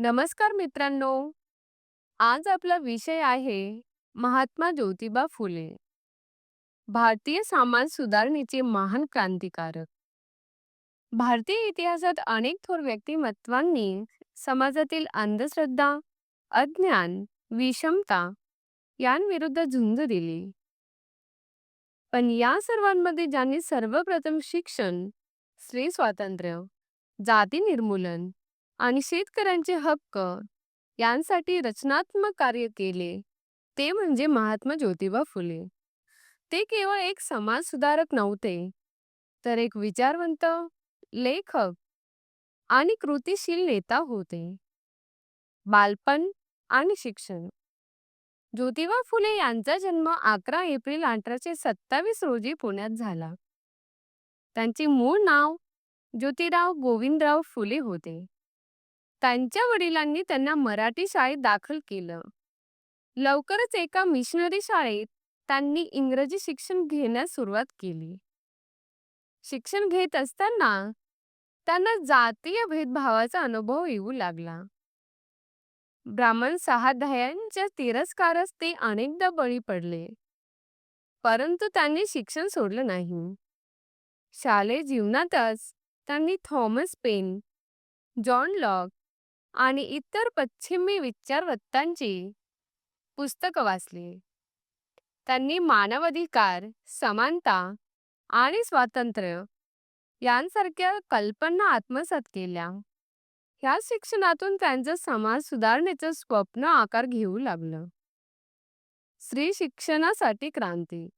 नमस्कार मित्रांनो. आज आपला विषय आहे महात्मा ज्योतिबा फुले. भारतीय समाज सुधारणेचे महान क्रांतिकारक. भारतीय इतिहासात अनेक थोर व्यक्तिमत्वांनी समाजातील अंधश्रद्धा अज्ञान विषमता यांविरुद्ध झुंज दिली. पण या सर्वांमध्ये ज्यांनी सर्वप्रथम शिक्षण स्त्री स्वातंत्र्य जाती निर्मूलन आणि शेतकऱ्यांचे हक्क यांसाठी रचनात्मक कार्य केले. ते म्हणजे महात्मा ज्योतिबा फुले. ते केवळ एक समाज सुधारक नव्हते तर एक विचारवंत लेखक आणि कृतिशील नेता होते. बालपण आणि शिक्षण. ज्योतिबा फुले यांचा जन्म अकरा एप्रिल अठराशे सत्तावीस रोजी पुण्यात झाला. त्यांचे मूळ नाव ज्योतिराव गोविंदराव फुले होते. त्यांच्या वडिलांनी त्यांना मराठी शाळेत दाखल केलं. लवकरच एका मिशनरी शाळेत त्यांनी इंग्रजी शिक्षण घेण्यास सुरुवात केली. शिक्षण घेत असताना त्यांना जातीय भेदभावाचा अनुभव येऊ लागला. ब्राह्मण सहाध्यायांच्या तिरस्कारास ते अनेकदा बळी पडले. परंतु त्यांनी शिक्षण सोडलं नाही. शालेय जीवनातच त्यांनी थॉमस पेन जॉन लॉक आणि इतर पश्चिमी विचारवत्तांची पुस्तकं वाचली. त्यांनी मानवाधिकार समानता आणि स्वातंत्र्य यांसारख्या कल्पना आत्मसात केल्या. ह्या शिक्षणातून त्यांचं समाज सुधारणेचं स्वप्न आकार घेऊ लागलं. स्त्री शिक्षणासाठी क्रांती.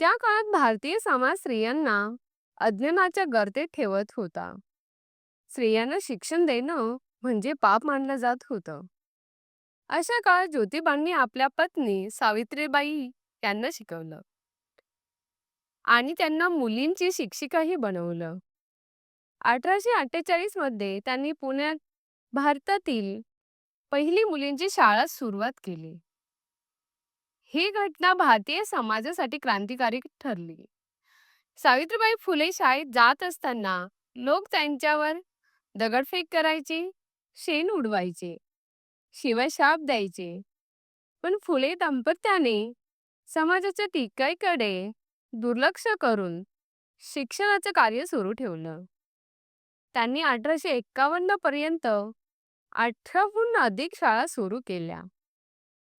त्या काळात भारतीय समाज स्त्रियांना अज्ञानाच्या गर्तेत ठेवत होता. स्त्रियांना शिक्षण देणं म्हणजे पाप मानलं जात होतं. अशा काळात ज्योतिबांनी आपल्या पत्नी सावित्रीबाई यांना शिकवलं. आणि त्यांना मुलींची शिक्षिकाही बनवलं. अठराशे अठ्ठेचाळीसमध्ये त्यांनी पुण्यात भारतातील पहिली मुलींची शाळा सुरुवात केली. ही घटना भारतीय समाजासाठी क्रांतिकारी ठरली. सावित्रीबाई फुले शाळेत जात असताना लोक त्यांच्यावर दगडफेक करायची शेण उडवायचे. शिवाय शाप द्यायचे. पण फुले दाम्पत्याने समाजाच्या टीकाईकडे दुर्लक्ष करून शिक्षणाचं कार्य सुरू ठेवलं. त्यांनी अठराशे एक्कावन्न पर्यंत अठराहून अधिक शाळा सुरू केल्या.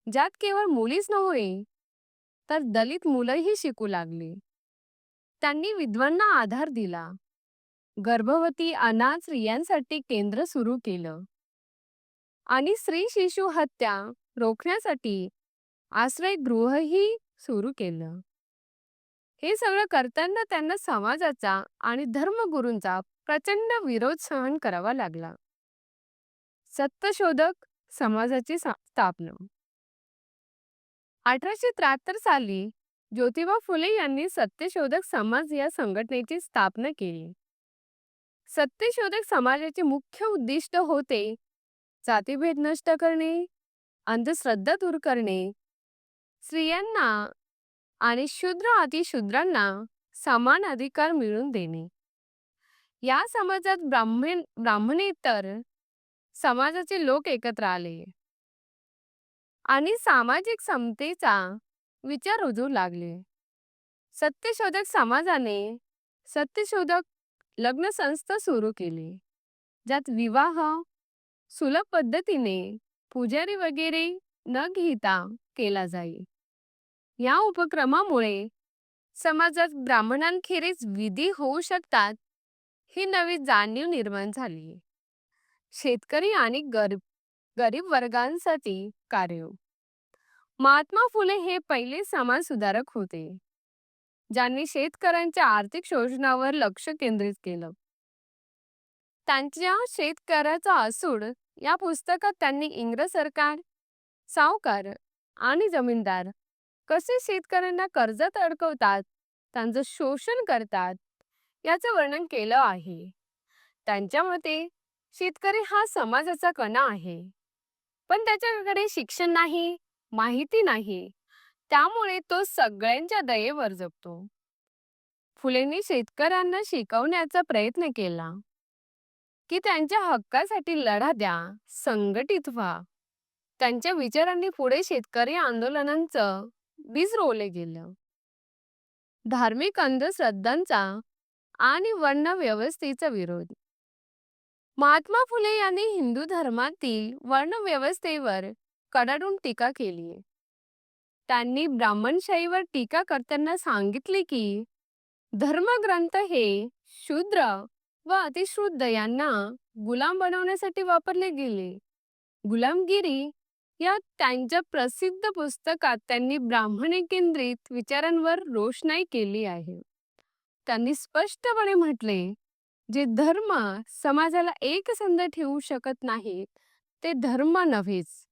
ज्यात केवळ मुलीच नव्हे तर दलित मुलंही शिकू लागली. त्यांनी विद्वांना आधार दिला. गर्भवती अनाथ स्त्रियांसाठी केंद्र सुरू केलं. आणि स्त्री शिशु हत्या रोखण्यासाठी आश्रयगृहही सुरू केलं. हे सगळं करताना त्यांना समाजाचा आणि धर्मगुरूंचा प्रचंड विरोध सहन करावा लागला. सत्यशोधक समाजाची स्थापना. अठराशे त्र्याहत्तर साली ज्योतिबा फुले यांनी सत्यशोधक समाज या संघटनेची स्थापना केली. सत्यशोधक समाजाचे मुख्य उद्दिष्ट होते जातीभेद नष्ट करणे अंधश्रद्धा दूर करणे. स्त्रियांना आणि शूद्र अतिशूद्रांना समान अधिकार मिळवून देणे. या समाजात ब्राह्मण ब्राह्मणेतर समाजाचे लोक एकत्र आले. आणि सामाजिक समतेचा विचार रुजू लागले. सत्यशोधक समाजाने सत्यशोधक लग्न संस्था सुरू केली. ज्यात विवाह सुलभ पद्धतीने पुजारी वगैरे न घेता केला जाईल. या उपक्रमामुळे समाजात ब्राह्मणांखेरीज विधी होऊ शकतात ही नवी जाणीव निर्माण झाली. शेतकरी आणि गरीब गरीब वर्गांसाठी कार्य महात्मा फुले हे पहिले समाज सुधारक होते. ज्यांनी शेतकऱ्यांच्या आर्थिक शोषणावर लक्ष केंद्रित केलं. त्यांच्या शेतकऱ्याचा असूड या पुस्तकात त्यांनी इंग्रज सरकार सावकार आणि जमीनदार कसे शेतकऱ्यांना कर्जात अडकवतात त्यांचं शोषण करतात याचं वर्णन केलं आहे. त्यांच्या मते शेतकरी हा समाजाचा कणा आहे. पण त्याच्याकडे शिक्षण नाही माहिती नाही. त्यामुळे तो सगळ्यांच्या दयेवर जगतो फुलेंनी शेतकऱ्यांना शिकवण्याचा प्रयत्न केला. की त्यांच्या हक्कासाठी लढा द्या संघटित व्हा. त्यांच्या विचारांनी पुढे शेतकरी आंदोलनांचं बीज रोवले गेलं. धार्मिक अंधश्रद्धांचा आणि वर्ण व्यवस्थेचा विरोध. महात्मा फुले यांनी हिंदू धर्मातील वर्णव्यवस्थेवर कडाडून टीका केली त्यांनी ब्राह्मणशाहीवर टीका करताना सांगितले की धर्मग्रंथ हे शूद्र व अतिशुद्ध यांना गुलाम बनवण्यासाठी वापरले गेले. गुलामगिरी या त्यांच्या प्रसिद्ध पुस्तकात त्यांनी ब्राह्मणे केंद्रित विचारांवर रोषणाई केली आहे. त्यांनी स्पष्टपणे म्हटले जे धर्म समाजाला एकसंध ठेवू शकत नाही ते धर्म नव्हेच.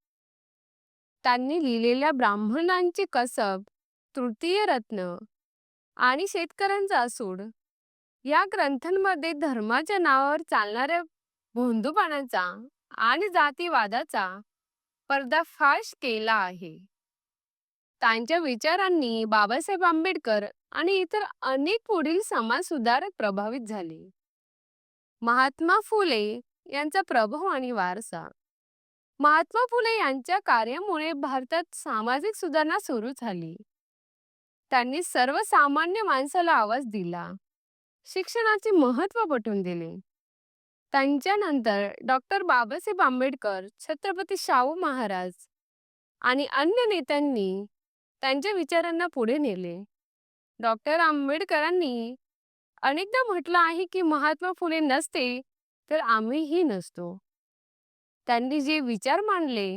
त्यांनी लिहिलेल्या ब्राह्मणांची कसब तृतीय रत्न आणि शेतकऱ्यांचा असूड या ग्रंथांमध्ये धर्माच्या नावावर चालणाऱ्या भोंदूपणाचा आणि जातीवादाचा पर्दाफाश केला आहे. त्यांच्या विचारांनी बाबासाहेब आंबेडकर आणि इतर अनेक पुढील समाज सुधारक प्रभावित झाले. महात्मा फुले यांचा प्रभाव आणि वारसा महात्मा फुले यांच्या कार्यामुळे भारतात सामाजिक सुधारणा सुरू झाली. त्यांनी सर्वसामान्य माणसाला आवाज दिला. शिक्षणाचे महत्त्व पटवून दिले. त्यांच्यानंतर डॉक्टर बाबासाहेब आंबेडकर छत्रपती शाहू महाराज आणि अन्य नेत्यांनी त्यांच्या विचारांना पुढे नेले. डॉक्टर आंबेडकरांनी अनेकदा म्हटलं आहे की महात्मा फुले नसते तर आम्हीही नसतो. त्यांनी जे विचार मांडले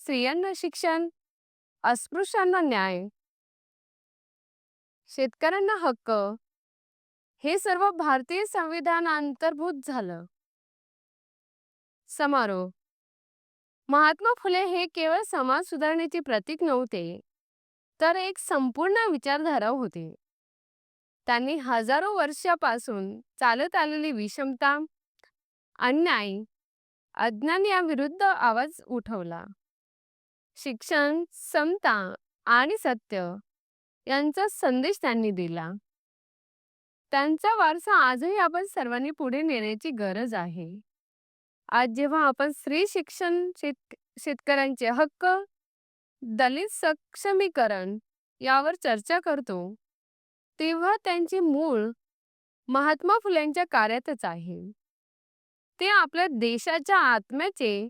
स्त्रियांना शिक्षण अस्पृश्यांना न्याय शेतकऱ्यांना हक्क हे सर्व भारतीय संविधान अंतर्भूत झालं. समारोह महात्मा फुले हे केवळ समाज सुधारणेचे प्रतीक नव्हते तर एक संपूर्ण विचारधारा होते. त्यांनी हजारो वर्षापासून चालत आलेली विषमता अन्याय अज्ञान याविरुद्ध आवाज उठवला. शिक्षण समता आणि सत्य यांचा संदेश त्यांनी दिला. त्यांचा वारसा आजही आपण सर्वांनी पुढे नेण्याची गरज आहे. आज जेव्हा आपण स्त्री शिक्षण शेत शेतकऱ्यांचे हक्क दलित सक्षमीकरण यावर चर्चा करतो तेव्हा त्यांचे मूळ महात्मा फुलेंच्या कार्यातच आहे. ते आपल्या देशाच्या आत्म्याचे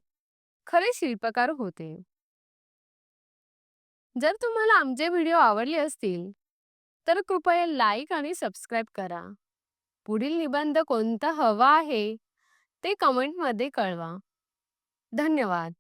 खरे शिल्पकार होते. जर तुम्हाला आमचे व्हिडिओ आवडले असतील तर कृपया लाईक आणि सबस्क्राईब करा. पुढील निबंध कोणता हवा आहे ते कमेंटमध्ये कळवा. धन्यवाद.